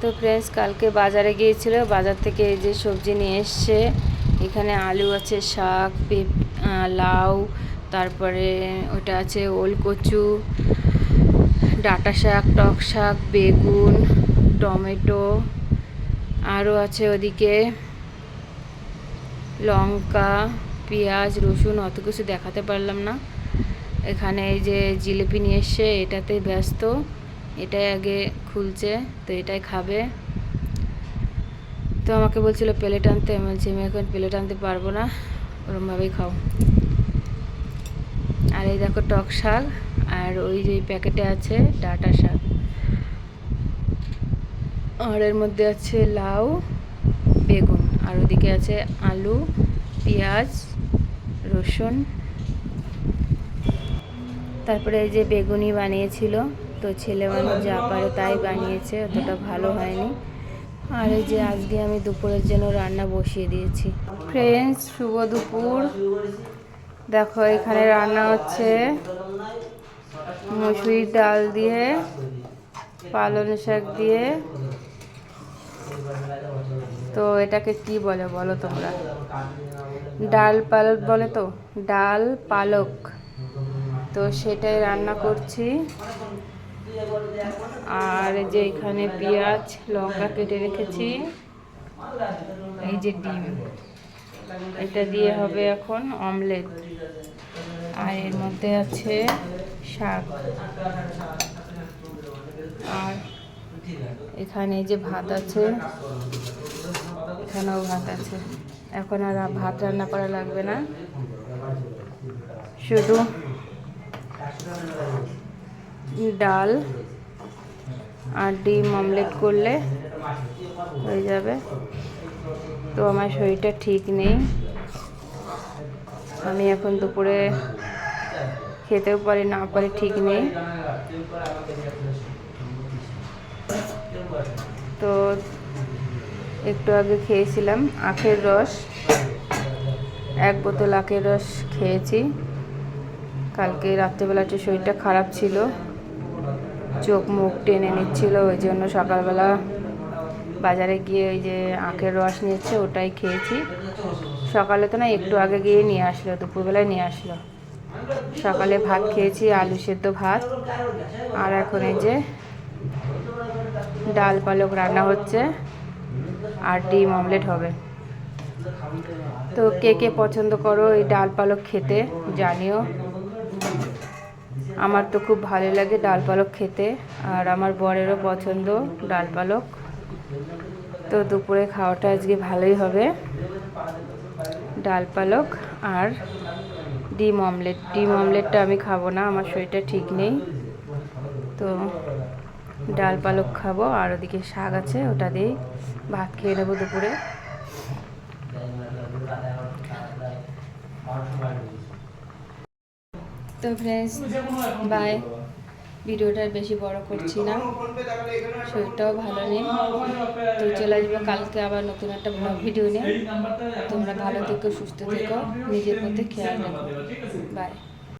তো ফ্রেন্ডস কালকে বাজারে গিয়েছিল, বাজার থেকে এই যে সবজি নিয়ে এসছে। এখানে আলু আছে, শাক, পেঁপ লাউ, তারপরে ওটা আছে ওল কচু ডাঁটা শাক, টক শাক, বেগুন, টমেটো, আরও আছে ওদিকে লঙ্কা, পেঁয়াজ, রসুন, অত কিছু দেখাতে পারলাম না। এখানে এই যে জিলিপি নিয়ে এসছে, এটাতে ব্যস্ত। এটাই আগে খুলছে, তো এটাই খাবে। তো আমাকে বলছিল, প্লেট আনতে। আমি বলছি, আমি এখন প্লেট আনতে পারব না। ওরমভাবেই খাও। আর এই দেখো টক শাক, আর ওই যে প্যাকেটে আছে ডাটা শাক। আর এর মধ্যে আছে লাউ, বেগুন। আর ওদিকে আছে আলু, পেঁয়াজ, রসুন। তারপরে এই যে বেগুনি বানিয়েছিল। তো ছেলে মানুষ যা পারে তাই বানিয়েছে, অতটা ভালো হয়নি। আর এই যে আজকে আমি দুপুরের জন্য রান্না বসিয়ে দিয়েছি। ফ্রেন্ডস শুভ দুপুর। দেখো, এখানে রান্না হচ্ছে মুসুরির ডাল দিয়ে, পালং শাক দিয়ে। তো এটাকে কি বলে বলো তোমরা? ডাল পালক বলে তো? ডাল পালক। তো সেটাই রান্না করছি। আর যে এখানে পেঁয়াজ, লঙ্কা কেটে রেখেছি। এই যে ডিম, এটা দিয়ে হবে এখন অমলেট। আর এর মধ্যে আছে শাক। আর এখানে যে ভাত আছে, এখানেও ভাত আছে। এখন আর ভাত রান্না করা লাগবে না। শুধু ডাল আর ডিম অমলেট করলে হয়ে যাবে। তো আমার শরীরটা ঠিক নেই। আমি এখন দুপুরে খেতেও পারি, না পারি ঠিক নেই। তো একটু আগে খেয়েছিলাম আখের রস। এক বোতল আখের রস খেয়েছি। কালকে রাত্রেবেলা একটু শরীরটা খারাপ ছিল। চোখ মুখ টেনে নিচ্ছিল, ওই জন্য সকালবেলা বাজারে গিয়ে ওই যে আখের রস নিয়েছে, ওটাই খেয়েছি। সকালে তো না, একটু আগে গিয়ে নিয়ে আসলো, দুপুরবেলায় নিয়ে আসলো। সকালে ভাত খেয়েছি, আলু সেদ্ধ ভাত। আর এখন এই যে ডাল পালক রান্না হচ্ছে, আর ডিম অমলেট হবে। তো কে কে পছন্দ করো এই ডাল পালক খেতে, জানিও। আমার তো খুব ভালো লাগে ডাল পালক খেতে, আর আমার বরেরও পছন্দ ডাল পালক। তো দুপুরে খাওয়াটা আজকে ভালোই হবে। ডাল পালক আর ডিম অমলেট। ডিম অমলেটটা আমি খাব না, আমার শরীরটা ঠিক নেই। তো ডাল পালক খাব, আর ওদিকে শাক আছে, ওটা দিয়েই ভাত খেয়ে নেব দুপুরে। তো ফ্রেন্ডস বাই ভিডিওটা বেশি বড় করছি না। শরীরটাও ভালো নেই। তো চলে আসবে কালকে আবার নতুন একটা ব্লগ ভিডিও নিয়ে। তোমরা ভালো থেকো, সুস্থ থেকো। নিজের মধ্যে খেয়াল রাখো। বাই